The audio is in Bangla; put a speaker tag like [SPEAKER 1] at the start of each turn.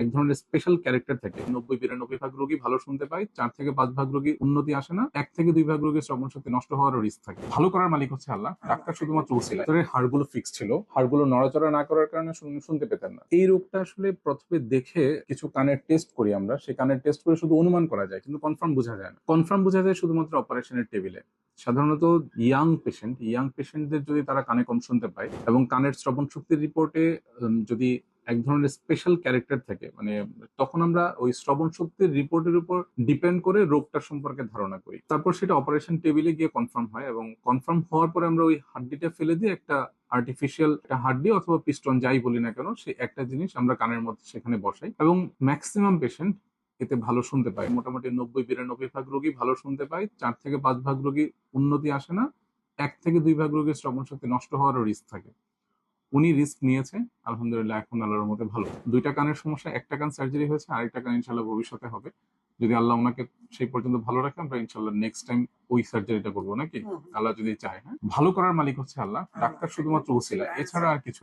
[SPEAKER 1] এক ধরনের স্পেশাল ক্যারেক্টার থাকে। নব্বই, বিরানব্বই ভাগ রোগী ভালো শুনতে পায়, চার থেকে পাঁচ ভাগ রোগী উন্নতি আসে না, এক থেকে দুই ভাগ রোগীর শ্রবণ শক্তি নষ্ট হওয়ার রিস্ক থাকে। ভালো করার মালিক হচ্ছে আল্লাহ। ডাক্তার শুধুমাত্র উচিলা হাড়গুলো ফিক্স ছিল। হাড়গুলো নড়াচড়া না করার কারণে শুনতে পেতেন না। এই রোগটা আসলে প্রথমে দেখে কিছু কানের টেস্ট করি আমরা। সেই কানের টেস্ট করে শুধু অনুমান করা যায়, কিন্তু কনফার্ম বোঝা যায় না। কনফার্ম বোঝা যায় শুধুমাত্র অপারেশনের টেবিলে সাধারণত ইয়াং পেশেন্ট ইয়াং পেশেন্টদের যদি তারা কানে কম শুনতে পায় এবং কানের শ্রবণ শক্তির রিপোর্টে যদি এক ধরনের স্পেশাল ক্যারেক্টার থাকে। মানে তখন আমরা ওই শ্রবণ শক্তির রিপোর্টের উপর ডিপেন্ড করে রোগটা সম্পর্কে ধারণা করি। তারপর সেটা অপারেশন টেবিলে গিয়ে কনফার্ম হয় এবং কনফার্ম হওয়ার পরে আমরা ওই হাড্ডিটা ফেলে দিয়ে একটা আর্টিফিশিয়াল একটা হাড্ডি অথবা পিস্টন যাই বলি না কেন সেই একটা জিনিস আমরা কানের মধ্যে সেখানে বসাই এবং ম্যাক্সিমাম পেশেন্ট এতে ভালো শুনতে পায়। মোটামুটি নব্বই, বিরানব্বই ভাগ রোগী ভালো শুনতে পায়, চার থেকে পাঁচ ভাগ রোগী উন্নতি আসে না, এক থেকে দুই ভাগ রোগীর শ্রবণ শক্তি নষ্ট হওয়ারও রিস্ক থাকে। উনি রিস্ক নিয়েছে আলহামদুলিল্লাহ এখন আল্লাহর মধ্যে ভালো। দুইটা কানের সমস্যা একটা কান সার্জারি হয়েছে আরেকটা কান ইনশাল্লাহ ভবিষ্যতে হবে। যদি আল্লাহ ওনাকে সেই পর্যন্ত ভালো রাখে আমরা ইনশাল্লাহ নেক্সট টাইম ওই সার্জারিটা করব নাকি? আল্লাহ যদি চায় হ্যাঁ? ভালো করার মালিক হচ্ছে আল্লাহ ডাক্তার শুধুমাত্র উসিলা এছাড়া আর কিছু।